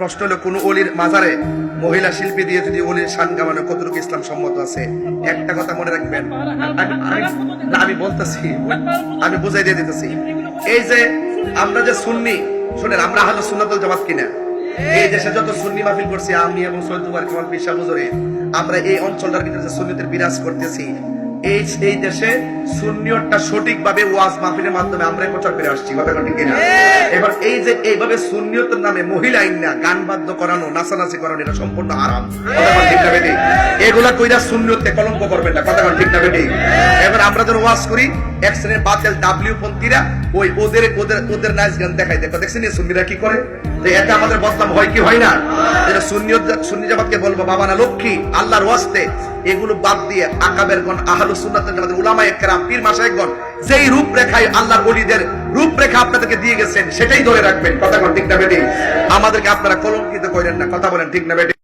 প্রশ্ন হলো, কোন অলির মাজারে মহিলা শিল্পী দিয়ে যদি অলির শান গামানো কতটুকু ইসলাম সম্মত আছে? একটা কথা মনে রাখবেন না, আমি বলতেছি, আমি বুঝাই দিয়ে দিতেছি। এই যে আমরা যে সুন্নি, শুনেন, আমরা আহলে সুন্নাতুল জামাত কিনা? এই দেশে যত সুন্নি মাহফিল করছি, আমি এবং সৈয়দ উমর কামাল পিসা আমরা এই অঞ্চলটার ভিতরে যে সুন্নিতের বিরাজ করতেছি এই এই দেশে সুন্নিয়তটা সঠিকভাবে ওয়াজ মাহফিলের মাধ্যমে আমরা প্রচার করে আসছি কথা ঠিক কিনা? এবার এই যে এইভাবে সুন্নিয়তের নামে মহিলা আইন না গান বাদ্য করানো নাচানাচি করানো এটা সম্পূর্ণ আরাম কথা ঠিক না বেটি? এগুলা কইরা সুন্নিয়তকে কলঙ্ক করবেন না কথা ঠিক না বেটি? এবার আমরা যখন ওয়াজ করি এক শ্রেণির বাতিল ডাব্লিউ পন্থীরা ওই ওদের ওদের ওদের নাচ গান দেখাই দেখো দেখছেন সুন্নিরা কি করে? যে এটা আমাদের বদনাম হয় কি হয় না? এটা সুন্নিয়ত সুন্নি জামাতকে বলব বাবা না লক্ষ্মী আল্লাহর ওয়াস্তে এগুলো বাদ দিয়ে আকাবের গণ, আহলু সুন্নাতের জামাতের উলামা একরাম পীর মাশায়েখগণ যেই রূপরেখায় আল্লাহর ওলিদের রূপরেখা আপনাদেরকে দিয়ে গেছেন, সেটাই ধরে রাখবেন। কথা ঠিক না বেটি? আমাদেরকে আপনারা কলঙ্কিত করেন না। কথা বলেন ঠিক না বেটি?